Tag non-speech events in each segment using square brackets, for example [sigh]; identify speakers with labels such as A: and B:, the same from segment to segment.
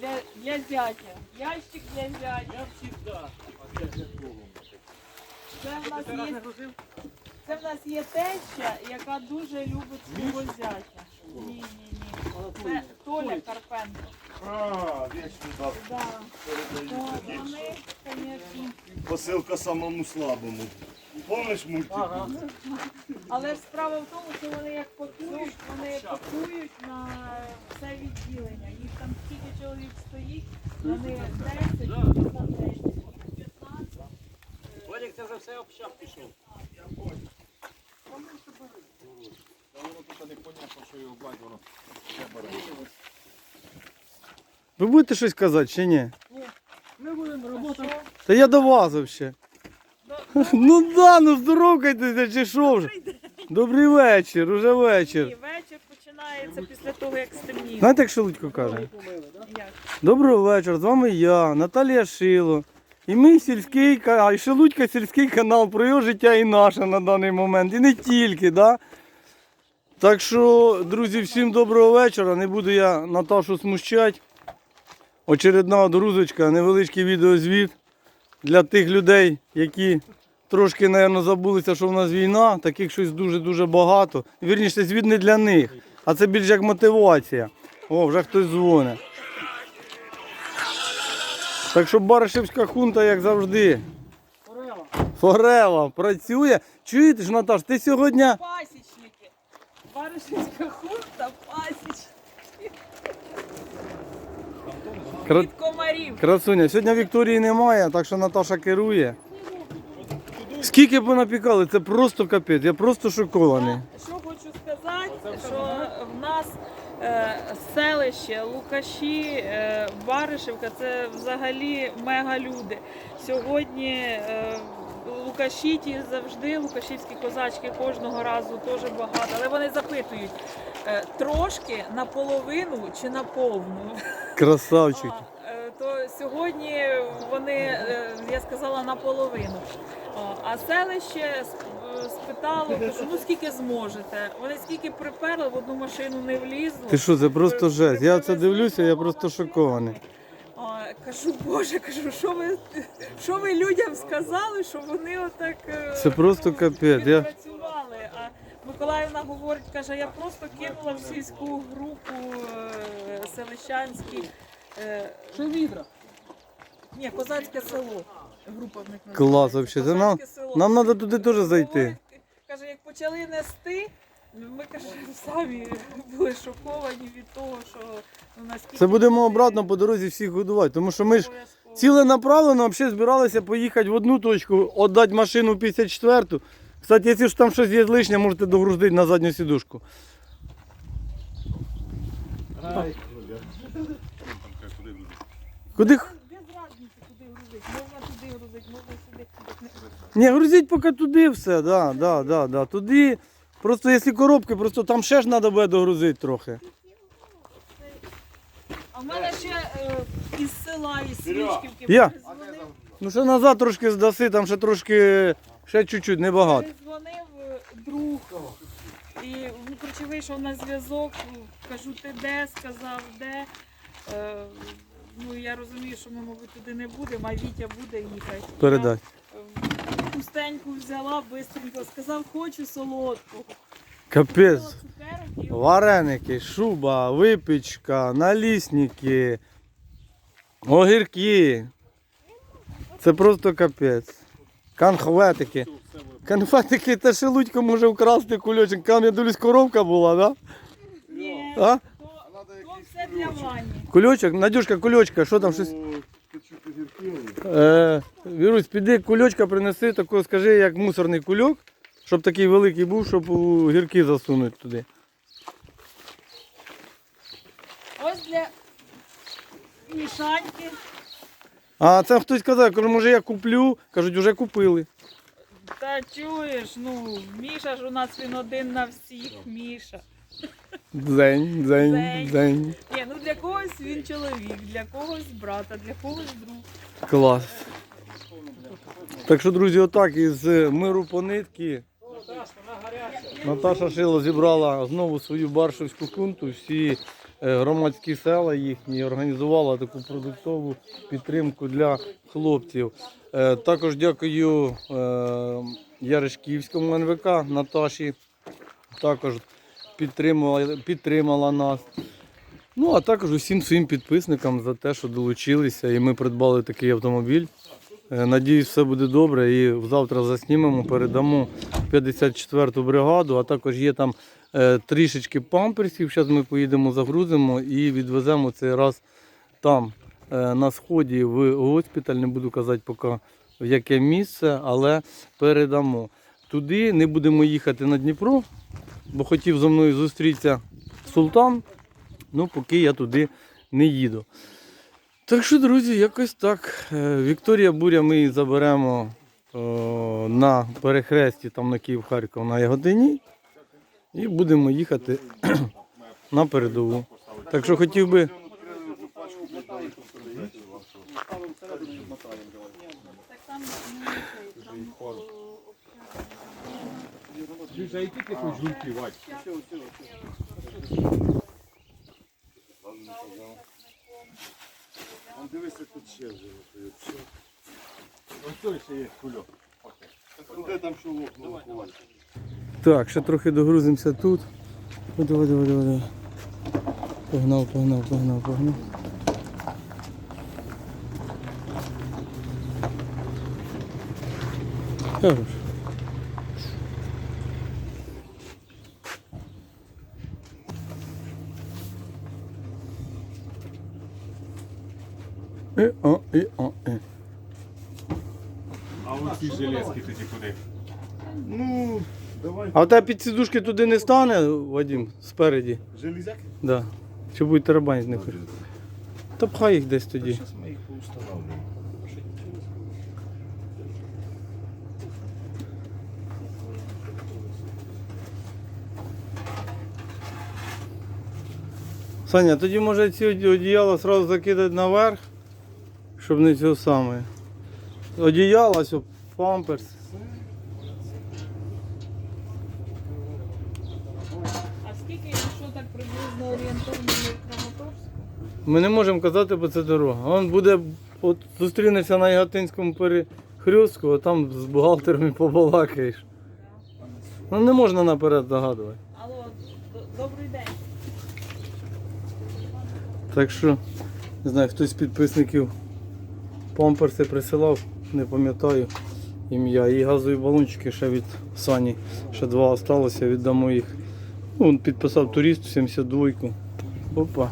A: Для, для зятя. Ящик для зятя. Це в нас є, це в нас є теща, яка дуже любить свого зятя. Ні, ні, ні. Це Толя Карпенко.
B: А, вічно так.
A: Да. О, вони, звісно.
B: Посилка самому слабому. Помниш мультик?
A: Але ж справа в тому, що вони як пакують, вони пакують на все відділення. Їх там скільки чоловік стоїть, вони 10, 10, 15.
C: Валік, це вже все общак пішов.
D: Ви будете щось казати чи ні?
C: Ми будемо роботи.
D: Та я до вас взагалі. [laughs] Ну да, ну здоровкайтеся, чи що вже? Добрий вечір, уже вечір.
A: Вечір починається після того, як стемніє.
D: Знаєте, як Шелудько каже? Доброго вечора, з вами я, Наталія Шило. І мій сільський ка- а і Шелудька сільський канал про його життя і наше на даний момент. І не тільки, да? Так що, друзі, всім доброго вечора. Не буду я Наташу смущати. Очередна друзочка, невеличкий відеозвіт для тих людей, які трошки, напевно, забулися, що в нас війна. Таких щось дуже-дуже багато. Вірніше, звіт не для них, а це більш як мотивація. О, вже хтось дзвонить. Так що Баришевська хунта, як завжди. Форева працює. Чуєте ж, Наташ, ти сьогодні.
A: Пасічники. Баришівська хунта, пасічники.
D: Кра-
A: Від комарів.
D: Красуня, сьогодні Вікторії немає, так що Наташа керує. Скільки б напікали, це просто капець, я просто шокований.
A: Що хочу сказати, що в нас е, селище, Лукаші, е, Баришівка це взагалі мега люди. Сьогодні е, Лукаші ті завжди, лукашівські козачки кожного разу теж багато, але вони запитують е, трошки наполовину чи на повну.
D: Красавчик.
A: А, е, То сьогодні вони, е, я сказала, наполовину. А селище спитало, кажу, ну скільки зможете. Вони скільки приперли, в одну машину не влізли.
D: Ти що, це просто жесть. Я це дивлюся, я просто шокований.
A: А, Кажу, Боже, кажу, що ви, що ви людям сказали, що вони отак е,
D: Це просто
A: ну,
D: капець, я-
A: А Миколаївна говорить, каже, я просто кинула в сільську групу е, селищанські. е,
C: Що відра?
A: Ні, козацьке село. Група в них.
D: Клас вообще. Це нам, нам треба туди теж зайти.
A: Каже, як почали нести, ми каже, самі були шоковані від того, що ну, наскільки
D: Це будемо обратно по дорозі всіх годувати, тому що ми ж
A: обов'язково.
D: ціленаправленно взагалі збиралися поїхати в одну точку, віддати машину в 54-ту. Кстати, якщо ж там щось є лишнє, можете догрузити на задню сідушку. Куди?
A: Куди грузити. Можна туди грузити, можна сюди.
D: Ні, грузіть поки туди все, да, да, да, да. Туди. Просто якщо коробки, просто там ще ж треба буде догрузити трохи.
A: А в мене ще е, із села, із Свічківки
D: Я.
A: перезвонив,
D: Ну ще назад трошки здаси, там ще трошки, ще чуть-чуть, небагато.
A: перезвонив е, друг. І ну, коротше, вийшов на зв'язок, кажу, ти де, сказав, де. Е, ну, я розумію, що ми, мабуть, туди не будемо, а Вітя буде їхати.
D: Передай.
A: Я, е, Пустеньку взяла, бистренько, сказав, хочу солодкого.
D: Капець. Вареники, шуба, випічка, налісники, огірки. Це просто капець. Конфетики. Конфетики та шелудько може вкрасти кульочок. Там я дивлюсь, коробка була, да?
A: Ні,
D: А?
A: Для.
D: Кульочок, Надюшка, кульочка, що там щось? Е, Вірусь, піди кульочка принеси, такого скажи, як мусорний кульок, щоб такий великий був, щоб у гірки засунути туди.
A: Ось для мішаньки.
D: А це хтось казав, каже, може я куплю. Кажуть, вже купили.
A: Та чуєш, ну, Міша ж у нас він один на всіх, Міша.
D: Дзень, дзень,
A: Дзень.
D: дзень.
A: Ні, ну для когось він чоловік, для когось брата, для когось друг.
D: Клас. Так що, друзі, отак із миру по нитки. Наташа Шило зібрала знову свою баршівську кунту. Всі е, громадські села їхні організувала таку продуктову підтримку для хлопців. Е, Також дякую е, Яришківському НВК Наташі. Також підтримала, підтримала нас. Ну, а також усім своїм підписникам за те, що долучилися, і ми придбали такий автомобіль. Е, Надіюсь, все буде добре. І завтра заснімемо, передамо 54-ту бригаду, а також є там е, трішечки памперсів. Зараз ми поїдемо, загрузимо і відвеземо цей раз там, е, на сході, в госпіталь. Не буду казати поки в яке місце, але передамо. Туди не будемо їхати на Дніпро, бо хотів зо мною зустрітися султан. Ну, поки я туди не їду. Так що, друзі, якось так. Е, Вікторія Буря ми її заберемо о, на перехресті там на Київ-Харків на Ягодині. І будемо їхати [clears throat] на передову. Так що хотів би.
A: Так там не цей, там
C: А які ти хоч жуки, Вадь?
B: А дивися, тут ще вже. Все.
C: Ось той ще є кульок.
B: Де там шулок? Ну,
D: Так, ще трохи догрузимося тут. О, Давай, давай, давай, давай. Погнав, погнав, погнав, погнав. Хорош. І, о, і, о, і.
C: А оці железки тоді куди?
B: Ну, давай.
D: А у тебе під сідушки туди не стане, Вадим, спереді?
B: Железяки?
D: Да. Чи будуть тарабанити не хочеш? Та пхай їх десь тоді.
B: Зараз ми їх поустанавливаємо.
D: Саня, тоді може ці оді- одіяла одразу закидати наверх, щоб не цього саме. Одіяло, ось памперс.
A: А скільки, якщо так приблизно орієнтовно в Краматорську?
D: Ми не можемо казати, бо це дорога. Він буде, от зустрінеться на Яготинському перехрестку, а там з бухгалтером і побалакаєш. Ну не можна наперед загадувати.
A: Алло, добрий день.
D: Так що, не знаю, хтось з підписників памперси присилав, не пам'ятаю ім'я. І газові балончики ще від Сані. Ще два осталося, віддамо їх. Ну, підписав турист 72-ку. Опа.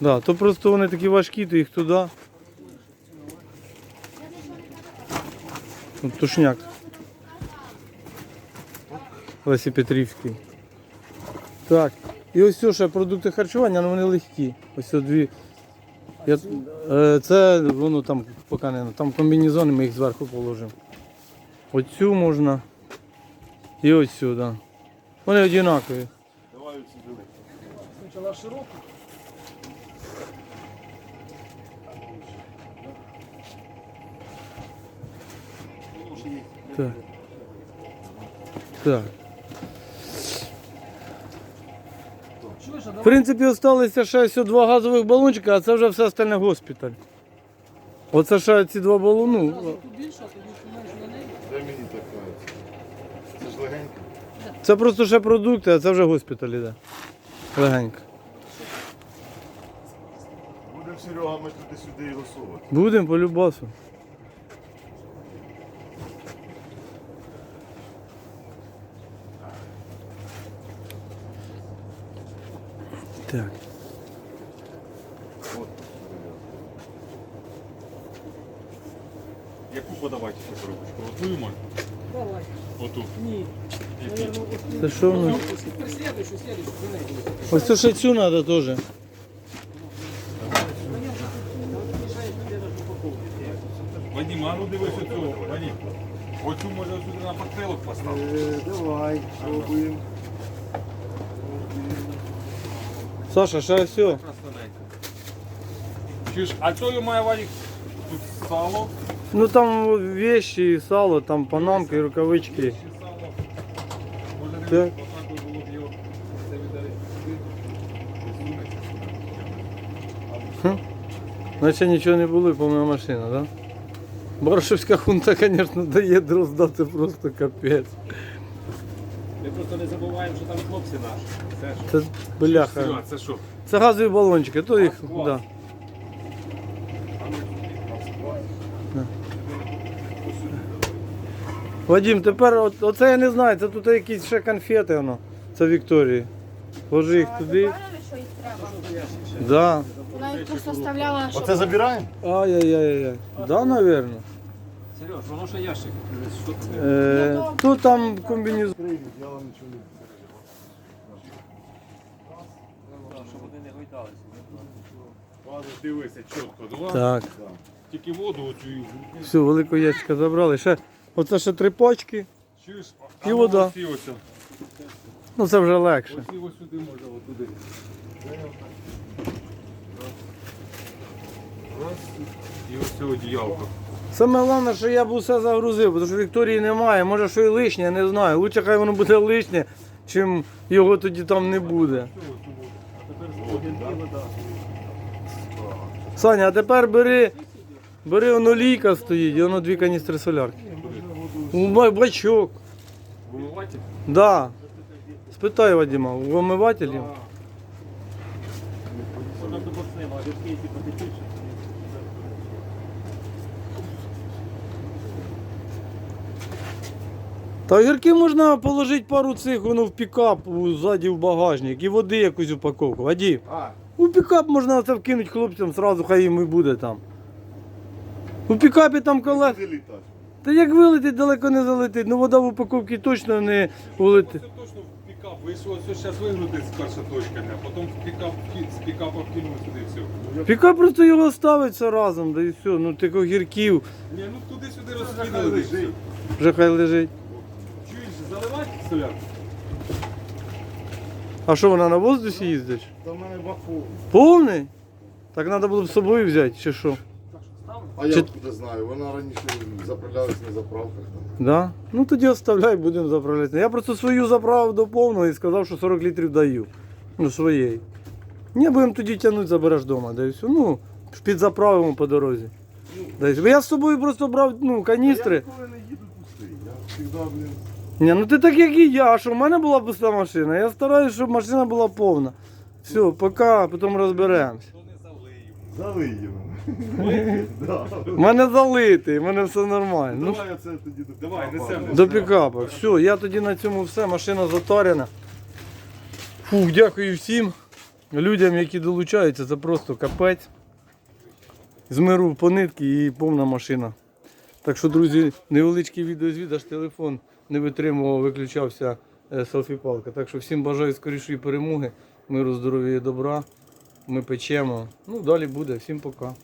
D: Да, то просто вони такі важкі, то їх туди. Тут тушняк. Лесі Петрівський. Так. І ось ще продукти харчування, але вони легкі. Ось дві. Я, е, це воно там поки не. Там комбінезони ми їх зверху положимо. Оцю можна. І ось сюди. Вони однакові.
B: Давай оці великі.
C: Спочатку широко.
D: Так. Так.
C: Чуєш, а
D: В принципі, залишилися ще ось два газових балончика, а це вже все остальне госпіталь. Оце ще ці два балони.
B: Де мені така? Це ж легенько.
D: Це просто ще продукти, а це вже госпіталь іде. Легенько.
B: Будемо Серега, ми туди-сюди його совати.
D: Будемо по любасу. Так.
C: Яку подавайте цю коробочку? Оту можна?
E: Давай.
C: Оту.
E: Ні.
D: Це що воно?
E: Тепер слідуючу, слідуючу, за нею.
D: Ось це ще цю треба теж.
C: Вадим, а ну дивись оцю, Вадим. Оцю може сюди на портфелок поставити.
B: Е, давай, пробуємо.
D: Саша, ще все.
C: Чуєш, а чого має варік? Тут сало.
D: Ну там вещи і сало, там панамки, рукавички. Так.
C: Хм.
D: Наче нічого не було, повна машина. Да? Баршевська хунта, звісно, дає роздати просто
C: капец. Просто не забуваємо, що там хлопці наші. Це ж.
D: Це бляха.
C: Це що?
D: Це газові балончики, то їх.
C: Клас.
D: Да. Вадим, тепер от, оце я не знаю, це тут якісь ще конфети воно. Це Вікторії. Ложи їх туди.
F: Впевнений, що їх треба?
D: Да.
F: Вона їх просто вставляла, щоб
B: Оце забираємо?
D: Ай-яй-яй. Да, напевно.
C: Сереж, воно ще ящик. Що там?
D: Е, тут там комбінезон.
B: Я вам нічого не
C: Щоб вони не гойдалися. Ладно, дивися, чітко, два.
D: Так.
C: Тільки воду оцю.
D: Все, великого ящика забрали. Ще, оце ще три почки.
C: Чуєш?
D: І вода.
C: Ось.
D: Ну це вже легше.
C: Оці ось сюди може, отуди. Раз. І ось це одіялко.
D: Саме головне, що я б усе загрузив, тому що Вікторії немає. Може, що і лишнє, я не знаю. Лучше хай воно буде лишнє, чим його тоді там не буде. Саня, а тепер бери, бери воно лійка стоїть, і воно дві каністри солярки. У ба- бачок.
C: Вимивати?
D: Да. Спитай Вадима, у омивателі. Та огірки можна положити пару цих воно в пікап ззаді в багажник і води якусь упаковку. Вадим,
B: А,
D: у пікап можна це вкинути хлопцям, зразу хай їм і буде там. У пікапі там колес. Та як вилетить, далеко не залетить. Ну вода в упаковці точно не улетить.
C: Це точно в пікап. Ви що, зараз вигрузить з першої точки, а потім в пікап, з пікапа вкинули сюди все.
D: Пікап просто його ставиться разом, да і все. Ну тих огірків
C: Ні, ну туди-сюди розкинули.
D: вже хай лежить.
C: Солярку?
D: А що вона на воздусі їздить?
B: Та в мене баку.
D: Повний? Так треба було б з собою взяти, чи що?
B: А я
D: Чи-
B: откуда знаю, вона раніше заправлялась на заправках. Там.
D: Да? Ну тоді оставляй, будемо заправляти. Я просто свою заправив до повного і сказав, що 40 літрів даю. Ну, своєї. Не будемо тоді тягнути, забереш вдома, да і все. Ну, підзаправимо по дорозі. Да і все. Я з собою просто брав ну, каністри.
B: Я ніколи не їду пустий. Я завжди, блін,
D: Ні, ну ти так як і я, що в мене була пуста машина. Я стараюся, щоб машина була повна. Все, поки, потім розберемося.
B: залий його. [laughs]
D: У мене залитий, у мене все нормально. Ну,
B: Давай оце тоді до
C: Давай, несемо.
D: До пікапа. Все, я тоді на цьому все, машина затарена. Фух, дякую всім людям, які долучаються, це просто капець. З миру по нитки і повна машина. Так що, друзі, невеличкий відеозвіт, аж телефон не витримував, виключався е, селфі-палка. Так що всім бажаю скорішої перемоги, миру, здоров'я і добра. Ми печемо. Ну, далі буде. Всім пока.